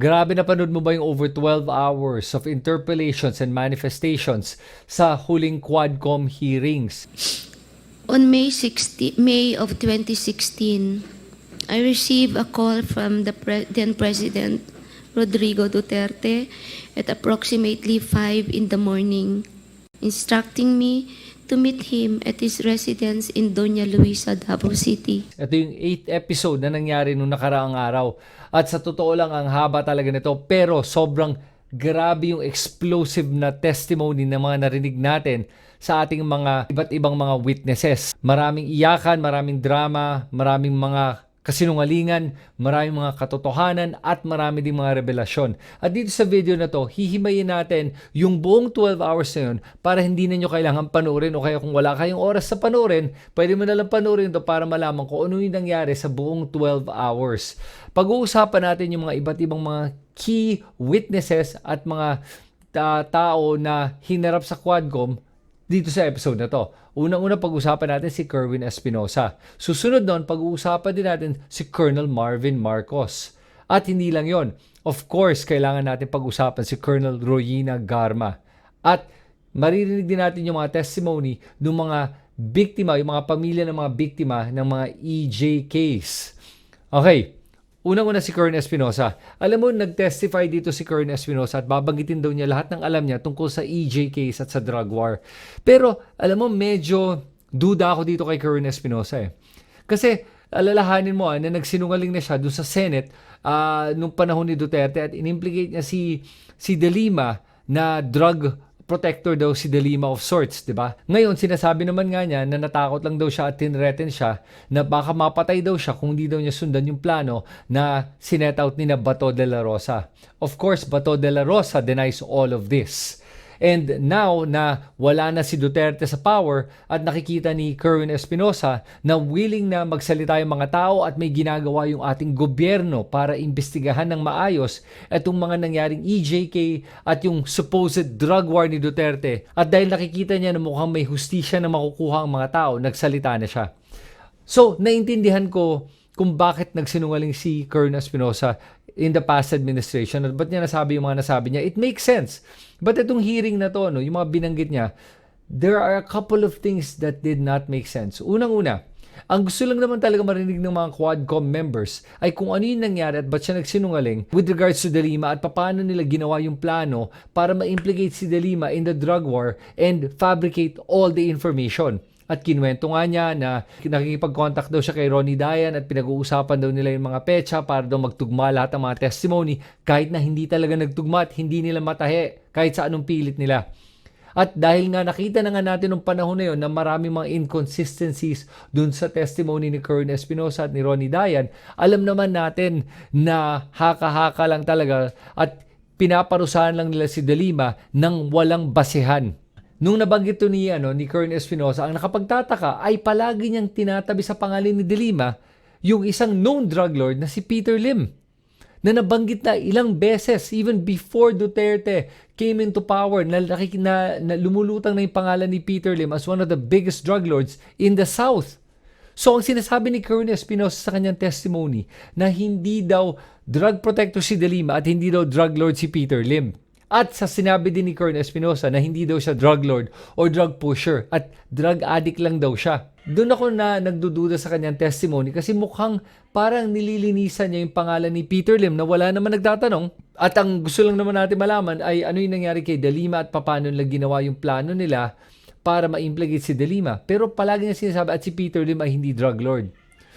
Grabe na panood mo ba yung over 12 hours of interpellations and manifestations sa huling Quadcom hearings? On May 60, May of 2016, I received a call from the pre- then President Rodrigo Duterte at approximately 5 in the morning, instructing me to meet him at his residence in Doña Luisa, Davao City. Ito yung 8th episode na nangyari nung nakaraang araw. At sa totoo lang, ang haba talaga nito. Pero sobrang grabe yung explosive na testimony na mga narinig natin sa ating mga iba't ibang mga witnesses. Maraming iyakan, maraming drama, maraming mga kasinungalingan, maraming mga katotohanan at marami ding mga revelasyon. At dito sa video na to, hihimayin natin yung buong 12 hours na yun para hindi na kailangan panoorin o kaya kung wala kayong oras sa panoorin, pwede mo na lang panoorin to para malaman kung ano yung nangyari sa buong 12 hours. Pag-uusapan natin yung mga iba't ibang mga key witnesses at mga ta- tao na hinarap sa Quadcom dito sa episode na to. Unang-una pag-usapan natin si Kerwin Espinosa. Susunod nun, pag-uusapan din natin si Colonel Marvin Marcos. At hindi lang yon. Of course, kailangan natin pag-usapan si Colonel Royina Garma. At maririnig din natin yung mga testimony ng mga biktima, yung mga pamilya ng mga biktima ng mga EJ case. Okay, Unang-una si Kern Espinosa. Alam mo, nag-testify dito si Kern Espinosa at babanggitin daw niya lahat ng alam niya tungkol sa EJ case at sa drug war. Pero, alam mo, medyo duda ako dito kay Kern Espinosa eh. Kasi, alalahanin mo ah, na nagsinungaling na siya doon sa Senate ah, nung panahon ni Duterte at inimplicate niya si, si De Lima na drug protector daw si De Lima of sorts, di ba? Ngayon, sinasabi naman nga niya na natakot lang daw siya at tinreten siya na baka mapatay daw siya kung di daw niya sundan yung plano na sinet out ni na Bato de la Rosa. Of course, Bato de la Rosa denies all of this. And now na wala na si Duterte sa power at nakikita ni Kerwin Espinosa na willing na magsalita yung mga tao at may ginagawa yung ating gobyerno para imbestigahan ng maayos itong mga nangyaring EJK at yung supposed drug war ni Duterte. At dahil nakikita niya na mukhang may hustisya na makukuha ang mga tao, nagsalita na siya. So, naintindihan ko kung bakit nagsinungaling si Colonel Espinosa in the past administration at ba't niya nasabi yung mga nasabi niya. It makes sense. But itong hearing na to, no, yung mga binanggit niya, there are a couple of things that did not make sense. Unang-una, ang gusto lang naman talaga marinig ng mga Quadcom members ay kung ano yung nangyari at ba't siya nagsinungaling with regards to De Lima at paano nila ginawa yung plano para ma-implicate si De Lima in the drug war and fabricate all the information. At kinwento nga niya na nakikipag-contact daw siya kay Ronnie Dayan at pinag-uusapan daw nila yung mga pecha para daw magtugma lahat ng mga testimony kahit na hindi talaga nagtugma at hindi nila matahe kahit sa anong pilit nila. At dahil nga nakita na nga natin nung panahon na yon na maraming mga inconsistencies dun sa testimony ni Colonel Espinosa at ni Ronnie Dayan, alam naman natin na haka-haka lang talaga at pinaparusahan lang nila si Delima ng walang basehan. Nung nabanggit ni, ano, ni Colonel Espinosa, ang nakapagtataka ay palagi niyang tinatabi sa pangalan ni Delima yung isang known drug lord na si Peter Lim na nabanggit na ilang beses even before Duterte came into power na, na, na lumulutang na yung pangalan ni Peter Lim as one of the biggest drug lords in the South. So ang sinasabi ni Colonel Espinosa sa kanyang testimony na hindi daw drug protector si De Lima at hindi daw drug lord si Peter Lim. At sa sinabi din ni Colonel Espinosa na hindi daw siya drug lord or drug pusher at drug addict lang daw siya. Doon ako na nagdududa sa kanyang testimony kasi mukhang parang nililinisan niya yung pangalan ni Peter Lim na wala naman nagtatanong. At ang gusto lang naman natin malaman ay ano yung nangyari kay Delima at paano nila ginawa yung plano nila para ma-implicate si Delima. Pero palagi niya sinasabi at si Peter Lim ay hindi drug lord.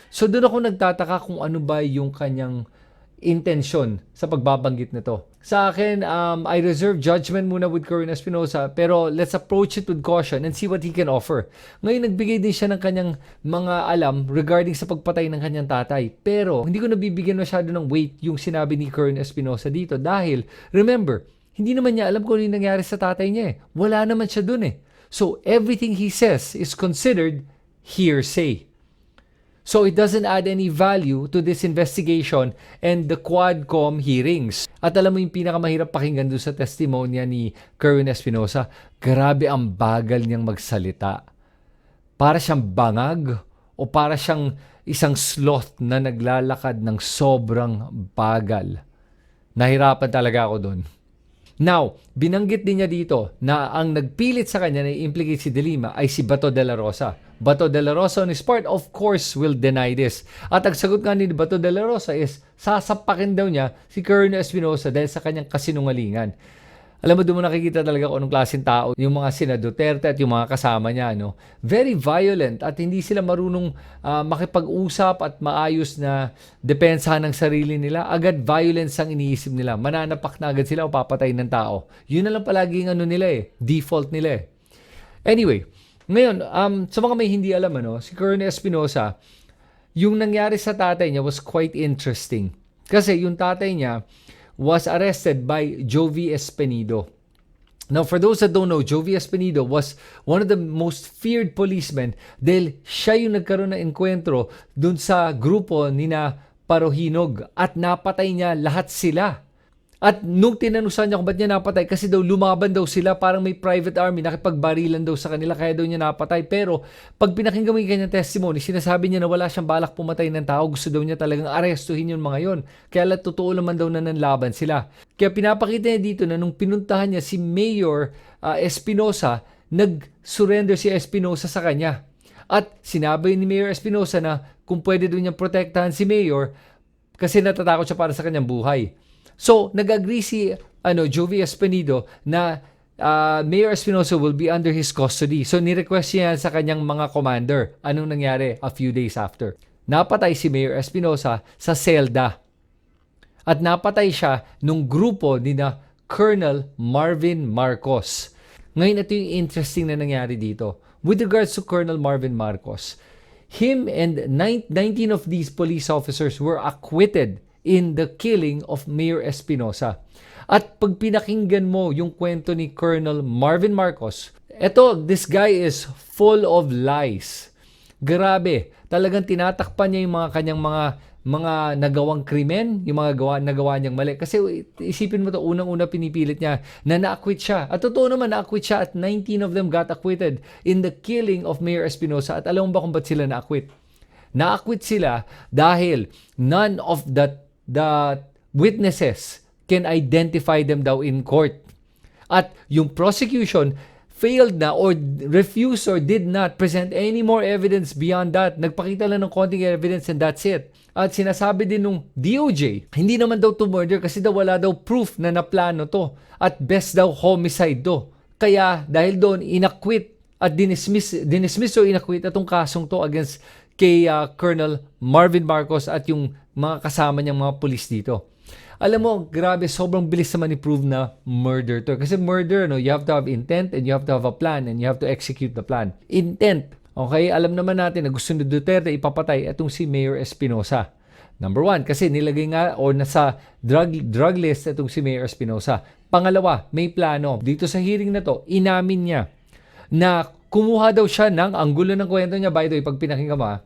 So doon ako nagtataka kung ano ba yung kanyang intensyon sa pagbabanggit nito. Sa akin, um, I reserve judgment muna with Corinne Espinosa pero let's approach it with caution and see what he can offer. Ngayon, nagbigay din siya ng kanyang mga alam regarding sa pagpatay ng kanyang tatay. Pero hindi ko nabibigyan masyado ng weight yung sinabi ni Corinne Espinosa dito dahil, remember, hindi naman niya alam kung ano yung nangyari sa tatay niya eh. Wala naman siya dun eh. So, everything he says is considered hearsay. So it doesn't add any value to this investigation and the Quadcom hearings. At alam mo yung pinakamahirap pakinggan doon sa testimonya ni Kerwin Espinosa, grabe ang bagal niyang magsalita. Para siyang bangag o para siyang isang sloth na naglalakad ng sobrang bagal. Nahirapan talaga ako doon. Now, binanggit din niya dito na ang nagpilit sa kanya na i-implicate si De Lima ay si Bato de la Rosa. Bato de la Rosa on his part, of course, will deny this. At ang sagot nga ni Bato de la Rosa is sasapakin daw niya si Colonel Espinosa dahil sa kanyang kasinungalingan. Alam mo, doon mo nakikita talaga kung anong klaseng tao yung mga sina Duterte at yung mga kasama niya. No? Very violent at hindi sila marunong ah, makipag-usap at maayos na depensahan ng sarili nila. Agad violence ang iniisip nila. Mananapak na agad sila o papatay ng tao. Yun na lang palagi ang ano nila eh. Default nila eh. Anyway, ngayon, um, sa mga may hindi alam, ano, si Colonel Espinosa, yung nangyari sa tatay niya was quite interesting. Kasi yung tatay niya was arrested by Jovi Espenido. Now, for those that don't know, Jovi Espenido was one of the most feared policemen dahil siya yung nagkaroon ng enkwentro dun sa grupo ni na Parohinog at napatay niya lahat sila. At nung tinanusan niya kung ba't niya napatay, kasi daw lumaban daw sila, parang may private army, nakipagbarilan daw sa kanila, kaya daw niya napatay. Pero pag pinakinggan mo yung kanyang testimony, sinasabi niya na wala siyang balak pumatay ng tao, gusto daw niya talagang arestuhin yung mga yon. Kaya la, totoo naman daw na nanlaban sila. Kaya pinapakita niya dito na nung pinuntahan niya si Mayor ah, Espinosa, nag-surrender si Espinosa sa kanya. At sinabi ni Mayor Espinosa na kung pwede doon niyang protektahan si Mayor kasi natatakot siya para sa kanyang buhay. So, nag-agree si ano, Jovi Espenido na ah, Mayor Espinosa will be under his custody. So, ni-request niya sa kanyang mga commander. Anong nangyari a few days after? Napatay si Mayor Espinosa sa selda. At napatay siya nung grupo ni na Colonel Marvin Marcos. Ngayon, ito yung interesting na nangyari dito. With regards to Colonel Marvin Marcos, him and nine- 19 of these police officers were acquitted in the killing of Mayor Espinosa. At pag pinakinggan mo yung kwento ni Colonel Marvin Marcos, eto, this guy is full of lies. Grabe, talagang tinatakpan niya yung mga kanyang mga mga nagawang krimen, yung mga gawa, nagawa niyang mali. Kasi isipin mo to, unang-una pinipilit niya na na-acquit siya. At totoo naman, na-acquit siya at 19 of them got acquitted in the killing of Mayor Espinosa. At alam mo ba kung ba't sila na-acquit? Na-acquit sila dahil none of the, the witnesses can identify them daw in court. At yung prosecution failed na or refused or did not present any more evidence beyond that. Nagpakita lang ng konting evidence and that's it. At sinasabi din nung DOJ, hindi naman daw to murder kasi daw wala daw proof na naplano to. At best daw homicide to. Kaya dahil doon, inacquit at dinismiss, dinismiss o inacquit itong kasong to against kay uh, Colonel Marvin Marcos at yung mga kasama niyang mga pulis dito. Alam mo, grabe, sobrang bilis naman i-prove na murder to. Kasi murder, no, you have to have intent and you have to have a plan and you have to execute the plan. Intent, okay, alam naman natin na gusto ni Duterte ipapatay itong si Mayor Espinosa. Number one, kasi nilagay nga o nasa drug, drug list itong si Mayor Espinosa. Pangalawa, may plano. Dito sa hearing na to, inamin niya na kumuha daw siya ng, ang gulo ng kwento niya, by the way, pag pinakinggan mo, ah,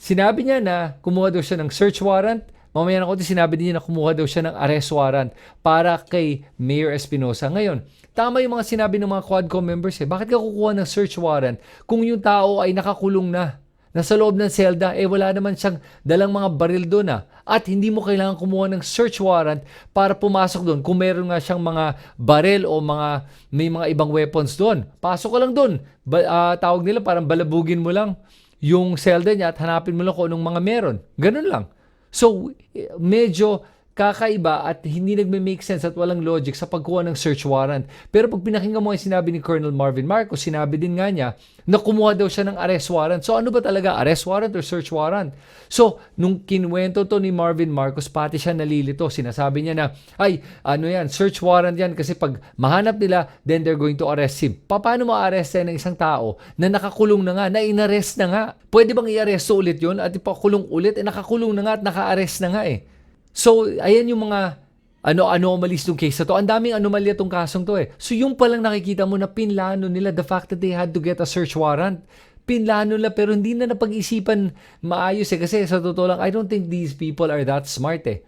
sinabi niya na kumuha daw siya ng search warrant, mamaya na konti sinabi din niya na kumuha daw siya ng arrest warrant para kay Mayor Espinosa. Ngayon, tama yung mga sinabi ng mga Quadcom members eh. Bakit ka kukuha ng search warrant kung yung tao ay nakakulong na? Nasa loob ng selda, eh wala naman siyang dalang mga baril doon ah. At hindi mo kailangan kumuha ng search warrant para pumasok doon kung meron nga siyang mga baril o mga may mga ibang weapons doon. Pasok ka lang doon. Ba, ah, tawag nila parang balabugin mo lang yung selda niya at hanapin mo lang kung anong mga meron. Ganun lang. So, eh, medyo kakaiba at hindi nagme-make sense at walang logic sa pagkuha ng search warrant. Pero pag pinakinggan mo yung sinabi ni Colonel Marvin Marcos, sinabi din nga niya na kumuha daw siya ng arrest warrant. So ano ba talaga, arrest warrant or search warrant? So, nung kinwento to ni Marvin Marcos, pati siya nalilito. Sinasabi niya na, ay, ano yan, search warrant yan kasi pag mahanap nila, then they're going to arrest him. Pa- Paano mo arrest ng isang tao na nakakulong na nga, na inarrest na nga? Pwede bang i-arresto ulit yon at ipakulong ulit? Eh, nakakulong na nga at naka-arrest na nga eh. So, ayan yung mga ano anomalies ng case na to. Ang daming anomalya tong kasong to eh. So, yung palang nakikita mo na pinlano nila the fact that they had to get a search warrant. Pinlano nila pero hindi na napag-isipan maayos eh. Kasi sa totoo lang, I don't think these people are that smart eh.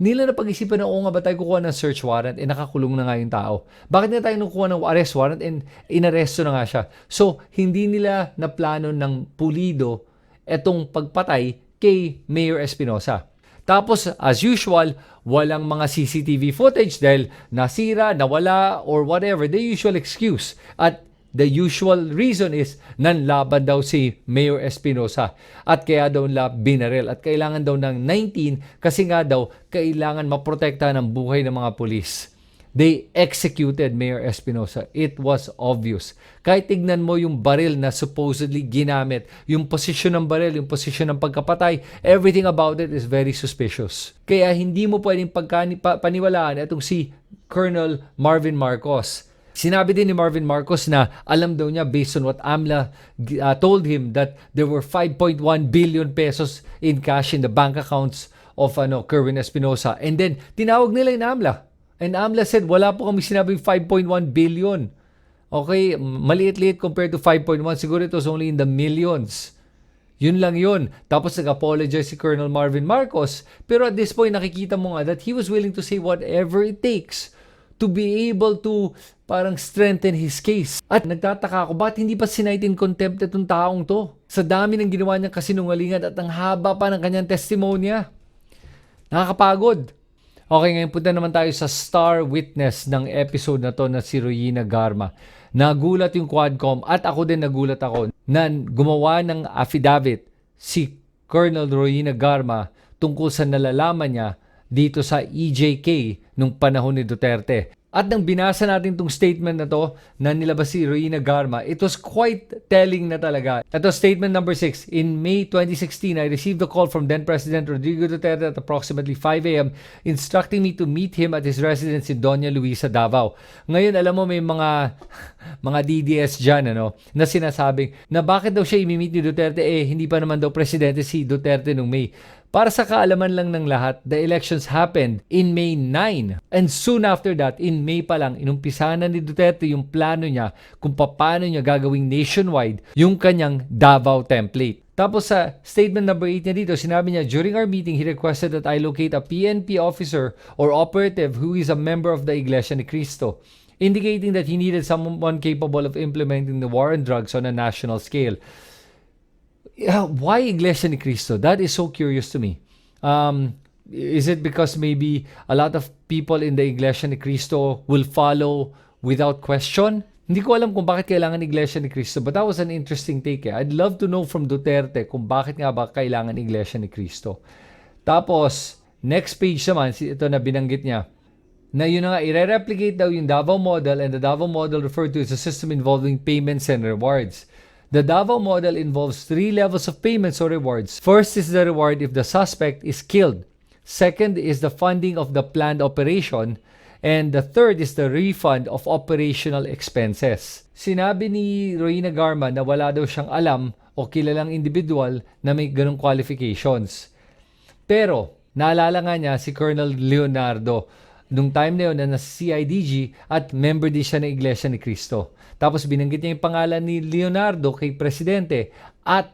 Nila napag-isipan na, oo nga ba tayo kukuha ng search warrant eh nakakulong na nga yung tao. Bakit na tayo nakukuha ng arrest warrant and inaresto na nga siya. So, hindi nila naplano ng pulido etong pagpatay kay Mayor Espinosa. Tapos, as usual, walang mga CCTV footage dahil nasira, nawala, or whatever. The usual excuse. At the usual reason is nanlaban daw si Mayor Espinosa at kaya daw nila binaril at kailangan daw ng 19 kasi nga daw kailangan maprotektahan ang buhay ng mga pulis. They executed Mayor Espinosa. It was obvious. Kahit tignan mo yung baril na supposedly ginamit, yung posisyon ng baril, yung posisyon ng pagkapatay, everything about it is very suspicious. Kaya hindi mo pwedeng pagkani, pa, paniwalaan itong si Colonel Marvin Marcos. Sinabi din ni Marvin Marcos na alam daw niya based on what AMLA uh, told him that there were 5.1 billion pesos in cash in the bank accounts of ano Kerwin Espinosa. And then tinawag nila yung AMLA. And AMLA said, wala po kami sinabing 5.1 billion. Okay, maliit-liit compared to 5.1. Siguro it was only in the millions. Yun lang yun. Tapos nag-apologize si Colonel Marvin Marcos. Pero at this point, nakikita mo nga that he was willing to say whatever it takes to be able to parang strengthen his case. At nagtataka ako, bakit hindi pa sinight in contempt itong taong to? Sa dami ng ginawa niyang kasinungalingan at ang haba pa ng kanyang testimonya. Nakakapagod. Okay, ngayon punta naman tayo sa star witness ng episode na to na si Royina Garma. Nagulat yung Quadcom at ako din nagulat ako na gumawa ng affidavit si Colonel Royina Garma tungkol sa nalalaman niya dito sa EJK nung panahon ni Duterte. At nang binasa natin tong statement na to na nilabas si Royina Garma, it was quite telling na talaga. Ito statement number 6. In May 2016, I received a call from then President Rodrigo Duterte at approximately 5 a.m. instructing me to meet him at his residence in Doña Luisa, Davao. Ngayon, alam mo may mga mga DDS dyan ano, na sinasabing na bakit daw siya imimit ni Duterte eh hindi pa naman daw presidente si Duterte nung May. Para sa kaalaman lang ng lahat, the elections happened in May 9. And soon after that, in May pa lang, inumpisa na ni Duterte yung plano niya kung paano niya gagawing nationwide yung kanyang Davao template. Tapos sa statement number 8 niya dito, sinabi niya, During our meeting, he requested that I locate a PNP officer or operative who is a member of the Iglesia ni Cristo, indicating that he needed someone capable of implementing the war on drugs on a national scale. Yeah, why Iglesia ni Cristo? That is so curious to me. Um, is it because maybe a lot of people in the Iglesia ni Cristo will follow without question? Hindi ko alam kung bakit kailangan Iglesia ni Cristo, but that was an interesting take. Eh. I'd love to know from Duterte kung bakit nga ba kailangan Iglesia ni Cristo. Tapos, next page naman, ito na binanggit niya, na yun nga, i-replicate daw yung Davao model and the Davao model referred to as a system involving payments and rewards. The Davao model involves three levels of payments or rewards. First is the reward if the suspect is killed. Second is the funding of the planned operation. And the third is the refund of operational expenses. Sinabi ni Roina Garma na wala daw siyang alam o kilalang individual na may ganong qualifications. Pero, naalala nga niya si Colonel Leonardo nung time na yun na nasa CIDG at member din siya ng Iglesia ni Cristo. Tapos binanggit niya yung pangalan ni Leonardo kay Presidente at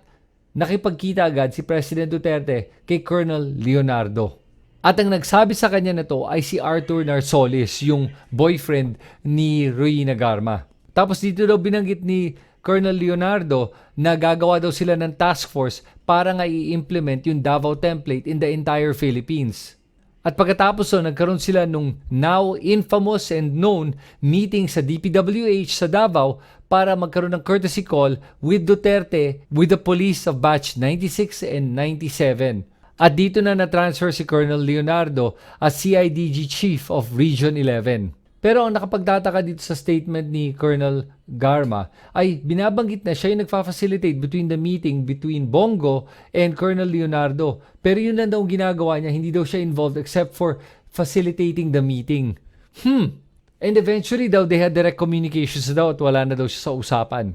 nakipagkita agad si President Duterte kay Colonel Leonardo. At ang nagsabi sa kanya na to ay si Arthur Narsolis, yung boyfriend ni Ruina Garma. Tapos dito daw binanggit ni Colonel Leonardo na gagawa daw sila ng task force para nga i-implement yung Davao template in the entire Philippines. At pagkatapos so, nagkaroon sila nung now infamous and known meeting sa DPWH sa Davao para magkaroon ng courtesy call with Duterte with the police of batch 96 and 97. At dito na na-transfer si Colonel Leonardo as CIDG Chief of Region 11. Pero ang nakapagtataka dito sa statement ni Colonel Garma ay binabanggit na siya yung nagfa-facilitate between the meeting between Bongo and Colonel Leonardo. Pero yun lang daw ang ginagawa niya, hindi daw siya involved except for facilitating the meeting. Hmm. And eventually daw they had direct communications daw at wala na daw siya sa usapan.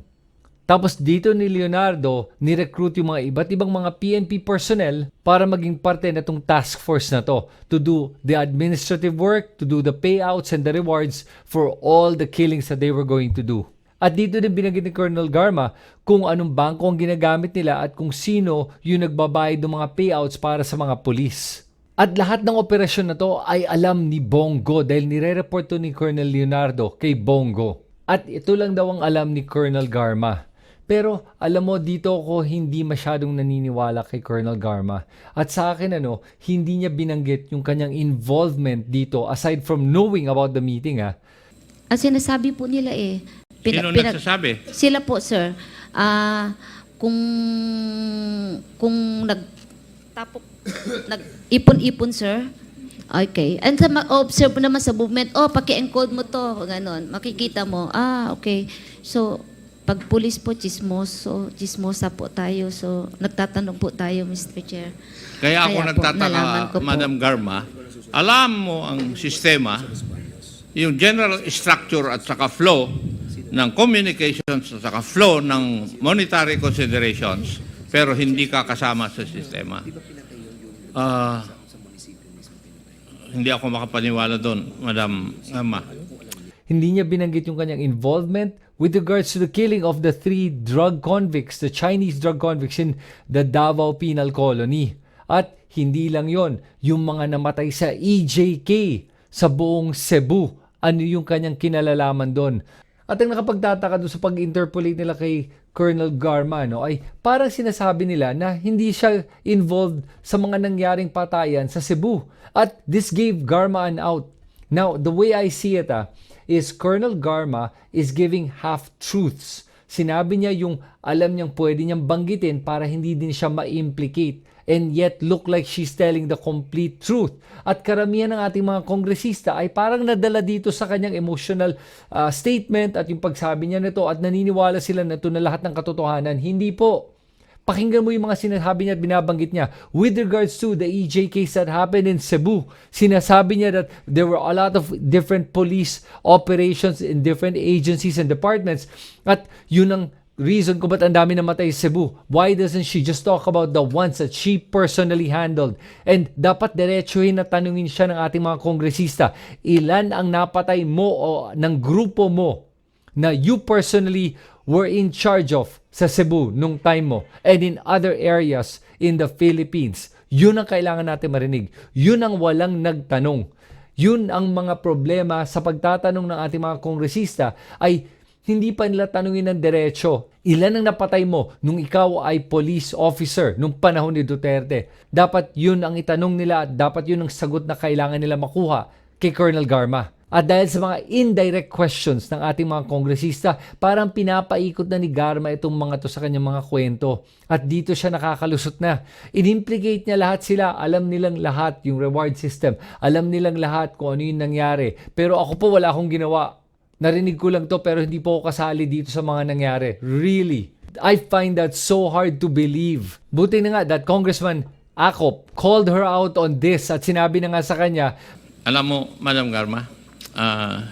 Tapos dito ni Leonardo, ni-recruit yung mga iba't ibang mga PNP personnel para maging parte na itong task force na to to do the administrative work, to do the payouts and the rewards for all the killings that they were going to do. At dito din binanggit ni Colonel Garma kung anong bangko ang ginagamit nila at kung sino yung nagbabayad ng mga payouts para sa mga pulis. At lahat ng operasyon na to ay alam ni Bongo dahil nire-report to ni Colonel Leonardo kay Bongo. At ito lang daw ang alam ni Colonel Garma. Pero alam mo, dito ako hindi masyadong naniniwala kay Colonel Garma. At sa akin, ano, hindi niya binanggit yung kanyang involvement dito aside from knowing about the meeting, ah. Ang sinasabi po nila eh, pina- Sino pina- nagsasabi? Sila po, sir. Ah, kung kung nagtapok nag-ipon-ipon, sir. Okay. And sa ma-observe naman sa movement, oh, paki-encode mo to, ganon. Makikita mo, ah, okay. So, pag pulis po, chismoso, chismosa po tayo. So, nagtatanong po tayo, Mr. Chair. Kaya ako Kaya po, nagtataka, po. Madam Garma, alam mo ang sistema, yung general structure at saka flow ng communications at saka flow ng monetary considerations, pero hindi ka kasama sa sistema. Ah, hindi ako makapaniwala doon, Madam Garma. Hindi niya binanggit yung kanyang involvement with regards to the killing of the three drug convicts, the Chinese drug convicts in the Davao Penal Colony. At hindi lang yon, yung mga namatay sa EJK sa buong Cebu. Ano yung kanyang kinalalaman doon? At ang nakapagtataka doon sa pag-interpolate nila kay Colonel Garma no, ay parang sinasabi nila na hindi siya involved sa mga nangyaring patayan sa Cebu. At this gave Garma an out. Now, the way I see it ah, is Colonel Garma is giving half-truths. Sinabi niya yung alam niyang pwede niyang banggitin para hindi din siya ma-implicate and yet look like she's telling the complete truth. At karamihan ng ating mga kongresista ay parang nadala dito sa kanyang emotional ah, statement at yung pagsabi niya nito at naniniwala sila na ito na lahat ng katotohanan. Hindi po. Pakinggan mo yung mga sinasabi niya at binabanggit niya. With regards to the EJ case that happened in Cebu, sinasabi niya that there were a lot of different police operations in different agencies and departments. At yun ang reason kung ba't ang dami namatay sa Cebu. Why doesn't she just talk about the ones that she personally handled? And dapat diretsuhin na tanungin siya ng ating mga kongresista, ilan ang napatay mo o ng grupo mo na you personally were in charge of sa Cebu nung time mo and in other areas in the Philippines. Yun ang kailangan natin marinig. Yun ang walang nagtanong. Yun ang mga problema sa pagtatanong ng ating mga kongresista ay hindi pa nila tanungin ng diretsyo. Ilan ang napatay mo nung ikaw ay police officer nung panahon ni Duterte? Dapat yun ang itanong nila at dapat yun ang sagot na kailangan nila makuha kay Colonel Garma. At dahil sa mga indirect questions ng ating mga kongresista, parang pinapaikot na ni Garma itong mga to sa kanyang mga kwento. At dito siya nakakalusot na. Inimplicate niya lahat sila. Alam nilang lahat yung reward system. Alam nilang lahat kung ano yung nangyari. Pero ako po wala akong ginawa. Narinig ko lang to pero hindi po ako kasali dito sa mga nangyari. Really. I find that so hard to believe. Buti na nga that Congressman Akop called her out on this at sinabi na nga sa kanya, Alam mo, Madam Garma, ah,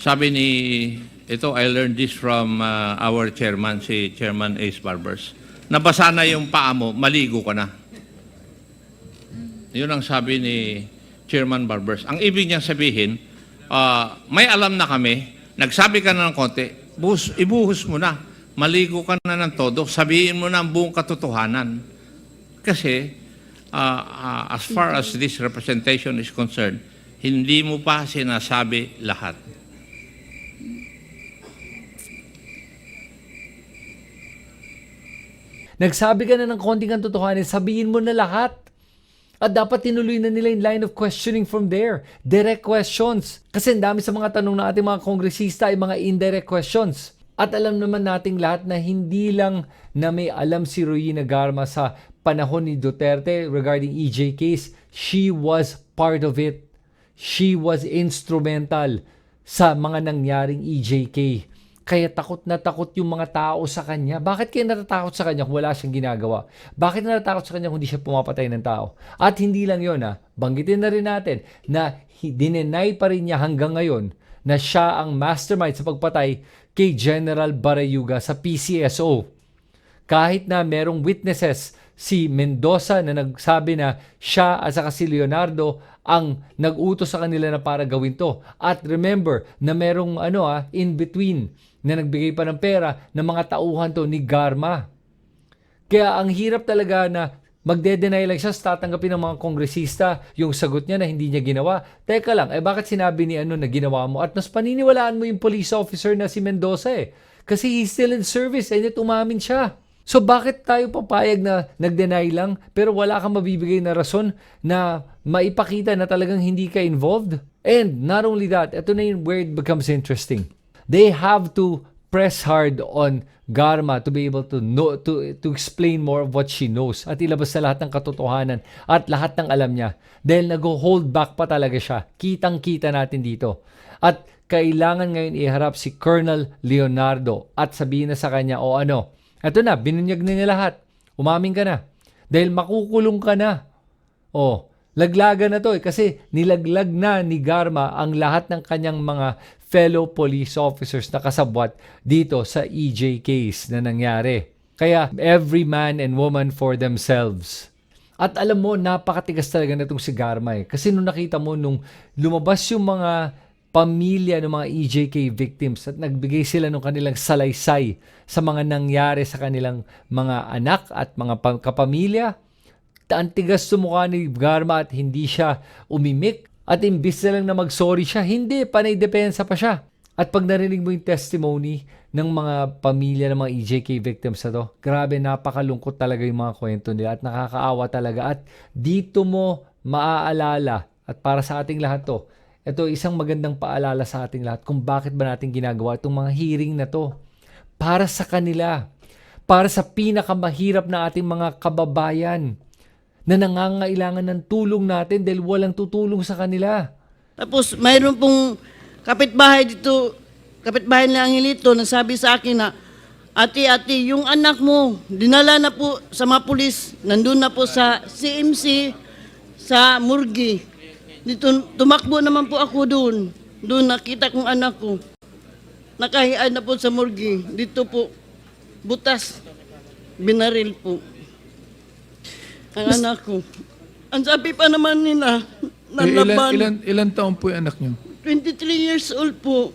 sabi ni, ito, I learned this from ah, our chairman, si Chairman Ace Barbers. Nabasa na yung paa mo, maligo ka na. Yun ang sabi ni Chairman Barbers. Ang ibig niyang sabihin, ah, may alam na kami, nagsabi ka na ng konti, buhos, ibuhos mo na, maligo ka na ng todo, sabihin mo na ang buong katotohanan. Kasi, ah, ah, as far as this representation is concerned, hindi mo pa sinasabi lahat. Nagsabi ka na ng konting ang totohanan, sabihin mo na lahat. At dapat tinuloy na nila yung line of questioning from there. Direct questions. Kasi ang dami sa mga tanong ng ating mga kongresista ay mga indirect questions. At alam naman nating lahat na hindi lang na may alam si Royina Garma sa panahon ni Duterte regarding EJ case, she was part of it. She was instrumental sa mga nangyaring EJK. Kaya takot na takot yung mga tao sa kanya. Bakit kaya natatakot sa kanya kung wala siyang ginagawa? Bakit natatakot sa kanya kung hindi siya pumapatay ng tao? At hindi lang yon ha, banggitin na rin natin na dinenay pa rin niya hanggang ngayon na siya ang mastermind sa pagpatay kay General Barayuga sa PCSO kahit na merong witnesses si Mendoza na nagsabi na siya at saka si Leonardo ang nag-utos sa kanila na para gawin to. At remember na merong ano ah, in between na nagbigay pa ng pera ng mga tauhan to ni Garma. Kaya ang hirap talaga na magde-deny lang siya tatanggapin ng mga kongresista yung sagot niya na hindi niya ginawa. Teka lang, eh bakit sinabi ni ano na ginawa mo? At mas paniniwalaan mo yung police officer na si Mendoza eh. Kasi he's still in service and yet umamin siya. So bakit tayo papayag na nag-deny lang pero wala kang mabibigay na rason na maipakita na talagang hindi ka involved? And not only that, ito na yung where it becomes interesting. They have to press hard on Garma to be able to know to to explain more of what she knows at ilabas sa lahat ng katotohanan at lahat ng alam niya dahil nag-hold back pa talaga siya. Kitang-kita natin dito. At kailangan ngayon iharap si Colonel Leonardo at sabihin na sa kanya o ano, eto na, binunyag na niya lahat. Umamin ka na. Dahil makukulong ka na. Oh, laglagan na to eh, kasi nilaglag na ni Garma ang lahat ng kanyang mga fellow police officers na kasabwat dito sa EJ case na nangyari. Kaya every man and woman for themselves. At alam mo, napakatigas talaga na itong si Garma eh. Kasi nung nakita mo, nung lumabas yung mga pamilya ng mga EJK victims at nagbigay sila ng kanilang salaysay sa mga nangyari sa kanilang mga anak at mga pa- kapamilya, ang tigas sumukha ni Garma at hindi siya umimik at imbis na lang na mag-sorry siya, hindi, panay depensa pa siya. At pag narinig mo yung testimony ng mga pamilya ng mga EJK victims na to, grabe, napakalungkot talaga yung mga kwento nila at nakakaawa talaga. At dito mo maaalala, at para sa ating lahat to, ito isang magandang paalala sa ating lahat kung bakit ba natin ginagawa itong mga hearing na to. Para sa kanila. Para sa pinakamahirap na ating mga kababayan na nangangailangan ng tulong natin dahil walang tutulong sa kanila. Tapos mayroon pong kapitbahay dito, kapitbahay na Angelito, nagsabi sa akin na, Ate, ate, yung anak mo, dinala na po sa mga pulis, nandun na po sa CMC, sa Murgi. Dito, tumakbo naman po ako doon. Doon nakita kong anak ko. Nakahian na po sa Murgi. Dito po, butas, binaril po. Ang anak ko. Ang sabi pa naman nila, Eh, ilan, nalaban. ilan, ilan taon po yung anak niyo? 23 years old po.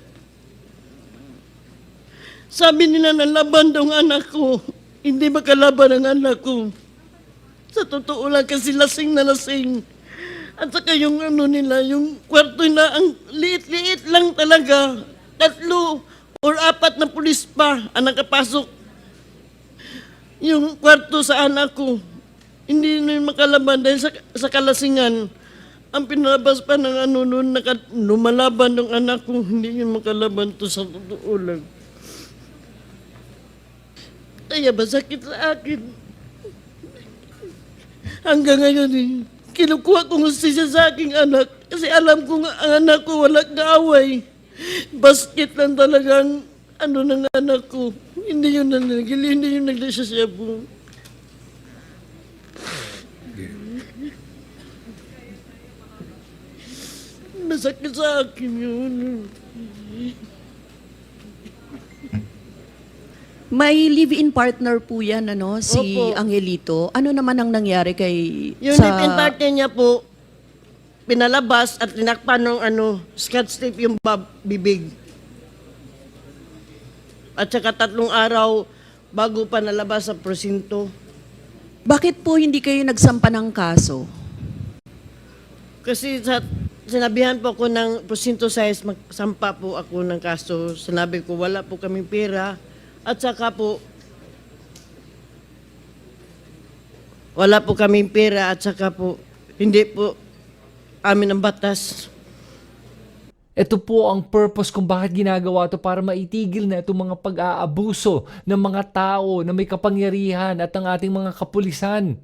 Sabi nila na laban daw ang anak ko. Hindi makalaban ang anak ko. Sa totoo lang kasi lasing na lasing. At saka yung ano nila, yung kwarto na ang liit-liit lang talaga. Tatlo or apat na pulis pa ang nakapasok. Yung kwarto sa anak ko. Hindi na makalaban dahil sa, sa kalasingan. Ang pinalabas pa ng ano noon, naka, lumalaban ng anak ko, hindi yun makalaban to sa totoo lang. Kaya masakit sa akin. Hanggang ngayon eh, kinukuha ko siya sa aking anak kasi alam ko nga ang anak ko walang kaaway. Basket lang talagang ano ng anak ko. Hindi yun nanagili, hindi yun naglasyasyabo. Masakit sa akin yun. May live-in partner po yan, ano, si Opo. Angelito. Ano naman ang nangyari kay... Yung sa... live-in partner niya po, pinalabas at tinakpan ng ano, scotch tape yung bab- bibig. At saka tatlong araw bago pa nalabas sa presinto. Bakit po hindi kayo nagsampa ng kaso? Kasi sa sinabihan po ako ng presinto size, magsampa po ako ng kaso. Sinabi ko, wala po kaming pera. At saka po, wala po kaming pera at saka po, hindi po amin ang batas. Ito po ang purpose kung bakit ginagawa to para maitigil na itong mga pag-aabuso ng mga tao na may kapangyarihan at ang ating mga kapulisan.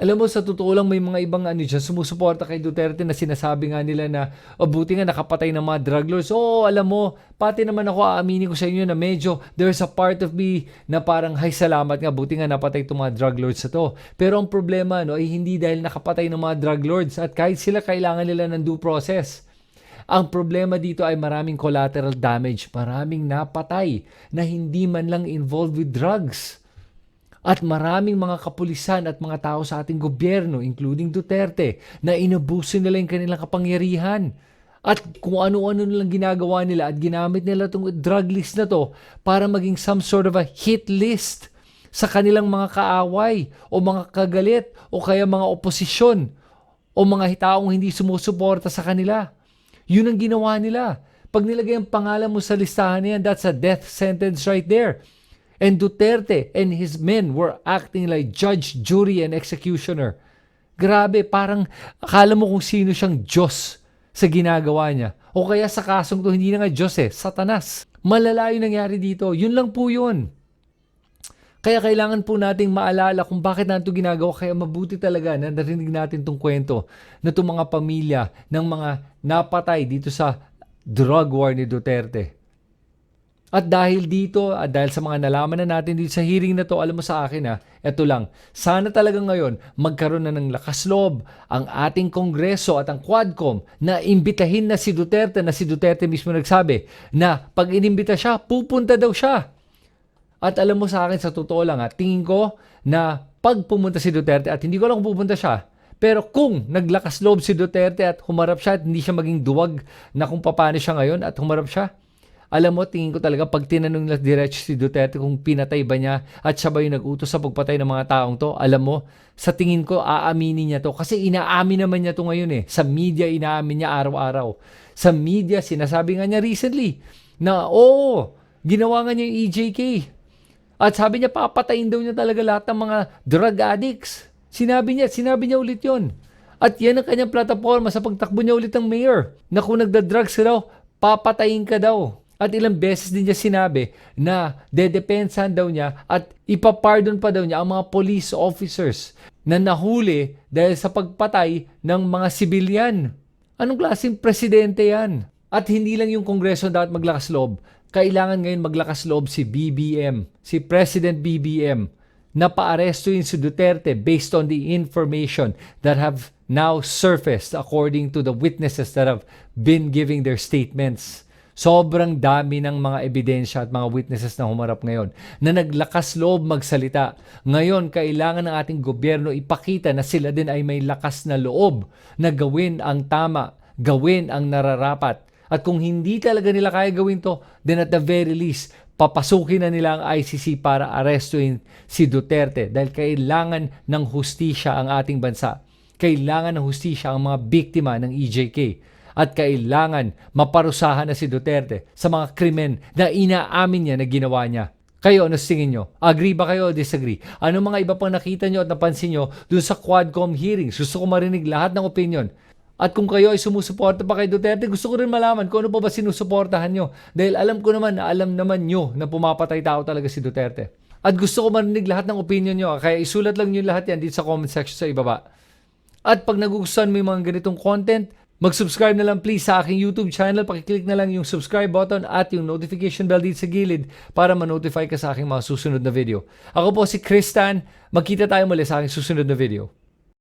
Alam mo, sa totoo lang may mga ibang ano dyan, sumusuporta kay Duterte na sinasabi nga nila na o buti nga nakapatay ng mga drug lords. Oo, alam mo, pati naman ako aaminin ko sa inyo na medyo there's a part of me na parang hay salamat nga, buti nga napatay itong mga drug lords na to. Pero ang problema no, ay hindi dahil nakapatay ng mga drug lords at kahit sila kailangan nila ng due process. Ang problema dito ay maraming collateral damage, maraming napatay na hindi man lang involved with drugs. At maraming mga kapulisan at mga tao sa ating gobyerno, including Duterte, na inabuso nila yung kanilang kapangyarihan. At kung ano-ano nilang ginagawa nila at ginamit nila itong drug list na to para maging some sort of a hit list sa kanilang mga kaaway o mga kagalit o kaya mga oposisyon o mga taong hindi sumusuporta sa kanila. Yun ang ginawa nila Pag nilagay ang pangalan mo sa listahan na yan, that's a death sentence right there. And Duterte and his men were acting like judge, jury, and executioner. Grabe, parang akala mo kung sino siyang Diyos sa ginagawa niya. O kaya sa kasong to, hindi na nga Diyos eh, satanas. Malala yung nangyari dito. Yun lang po yun. Kaya kailangan po nating maalala kung bakit natin ito ginagawa. Kaya mabuti talaga na narinig natin itong kwento na itong mga pamilya ng mga napatay dito sa drug war ni Duterte. At dahil dito, at dahil sa mga nalaman na natin dito sa hearing na to, alam mo sa akin ha, eto lang, sana talaga ngayon magkaroon na ng lakas loob ang ating Kongreso at ang Quadcom na imbitahin na si Duterte na si Duterte mismo nagsabi na pag inimbita siya, pupunta daw siya. At alam mo sa akin, sa totoo lang ha, tingin ko na pag pumunta si Duterte at hindi ko lang kung pupunta siya, pero kung naglakas loob si Duterte at humarap siya at hindi siya maging duwag na kung paano siya ngayon at humarap siya, alam mo, tingin ko talaga pag tinanong nila diretso si Duterte kung pinatay ba niya at siya ba yung nag-utos sa pagpatay ng mga taong to, alam mo, sa tingin ko aaminin niya to kasi inaamin naman niya to ngayon eh. Sa media inaamin niya araw-araw. Sa media sinasabi nga niya recently na oo, ginawa nga niya yung EJK. At sabi niya papatayin daw niya talaga lahat ng mga drug addicts. Sinabi niya, sinabi niya ulit yon. At yan ang kanyang plataforma sa pagtakbo niya ulit ng mayor. Na kung nagda-drugs ka daw, papatayin ka daw. At ilang beses din niya sinabi na dedepensahan daw niya at ipapardon pa daw niya ang mga police officers na nahuli dahil sa pagpatay ng mga sibilyan. Anong klaseng presidente yan? At hindi lang yung kongreso dapat maglakas loob. Kailangan ngayon maglakas loob si BBM, si President BBM, na paarestuin si Duterte based on the information that have now surfaced according to the witnesses that have been giving their statements. Sobrang dami ng mga ebidensya at mga witnesses na humarap ngayon na naglakas loob magsalita. Ngayon, kailangan ng ating gobyerno ipakita na sila din ay may lakas na loob na gawin ang tama, gawin ang nararapat. At kung hindi talaga nila kaya gawin to, then at the very least, papasukin na nila ang ICC para arestuin si Duterte dahil kailangan ng hustisya ang ating bansa. Kailangan ng hustisya ang mga biktima ng EJK at kailangan maparusahan na si Duterte sa mga krimen na inaamin niya na ginawa niya. Kayo, ano tingin nyo? Agree ba kayo o disagree? Ano mga iba pang nakita nyo at napansin nyo dun sa Quadcom hearings? Gusto ko marinig lahat ng opinion. At kung kayo ay sumusuporta pa kay Duterte, gusto ko rin malaman kung ano pa ba sinusuportahan nyo. Dahil alam ko naman na alam naman nyo na pumapatay tao talaga si Duterte. At gusto ko marinig lahat ng opinion nyo. Kaya isulat lang nyo lahat yan dito sa comment section sa ibaba. At pag nagugustuhan mo yung mga ganitong content, mag-subscribe na lang please sa aking YouTube channel. Pakiclick na lang yung subscribe button at yung notification bell dito sa gilid para ma-notify ka sa aking mga susunod na video. Ako po si Kristan. Magkita tayo muli sa aking susunod na video.